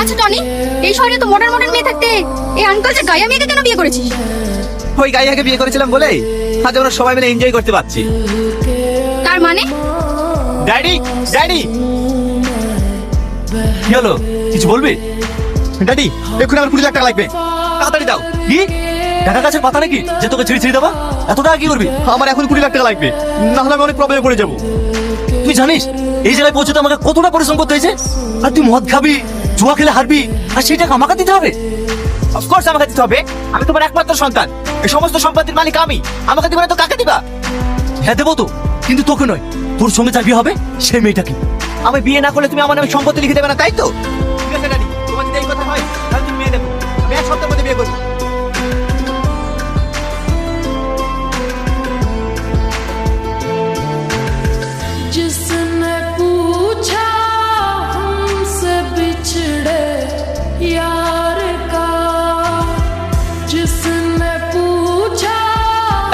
আচ্ছা টনি এই শহরে তো মডার্ন মডার্ন মেয়ে থাকতে এই আঙ্কেল যে গায়া মেয়েকে কেন বিয়ে করেছিস? ওই গাইয়াকে বিয়ে করেছিলাম বলে আজ আমরা সবাই মিলে এনজয় করতে পারছি। তার মানে? ড্যাডি ড্যাডি কি হলো? কিছু বলবি? ড্যাডি এক্ষুনি আমার কুড়ি লাখ টাকা লাগবে। তাড়াতাড়ি দাও। কি? টাকা কাছে পাতা নাকি? যে তোকে ছিঁড়ে ছিঁড়ে দেবো? এত টাকা কি করবি? আমার এখন কুড়ি লাখ টাকা লাগবে। না হলে আমি অনেক প্রবলেমে পড়ে যাব। তুই জানিস এই জায়গায় পৌঁছতে আমাকে কতটা পরিশ্রম করতে হয়েছে? আর তুই মদ খাবি? জুয়া খেলে হারবি? আর সেই টাকা আমাকে দিতে হবে? অফকোর্স আমাকে দিতে হবে। আমি তোমার একমাত্র সন্তান। এই সমস্ত সম্পত্তির মালিক আমি। আমাকে দিবে না তো কাকে দিবা? হ্যাঁ দেবো তো। কিন্তু তোকে নয়। তোর সঙ্গে যার বিয়ে হবে, সেই মেয়েটাকে। আমি বিয়ে না করলে তুমি আমার নামে সম্পত্তি লিখে দেবে না, তাই তো? ঠিক আছে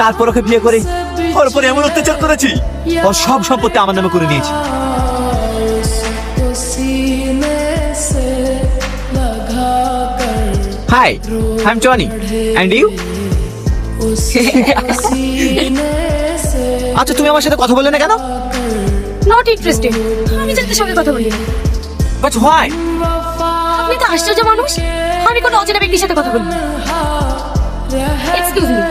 তারপর ওকে বিয়ে করে ওর উপরে এমন অত্যাচার করেছি ওর সব সম্পত্তি আমার নামে করে নিয়েছি। Hi I am Johnny and you আচ্ছা তুমি আমার সাথে কথা বললে না কেন? নট ইন্টারেস্টেড আমি যাদের সঙ্গে কথা বলি। বাট হোয়াই আমি তো আশ্চর্য মানুষ। আমি কোনো অচেনা ব্যক্তির সাথে কথা বলি। Excuse me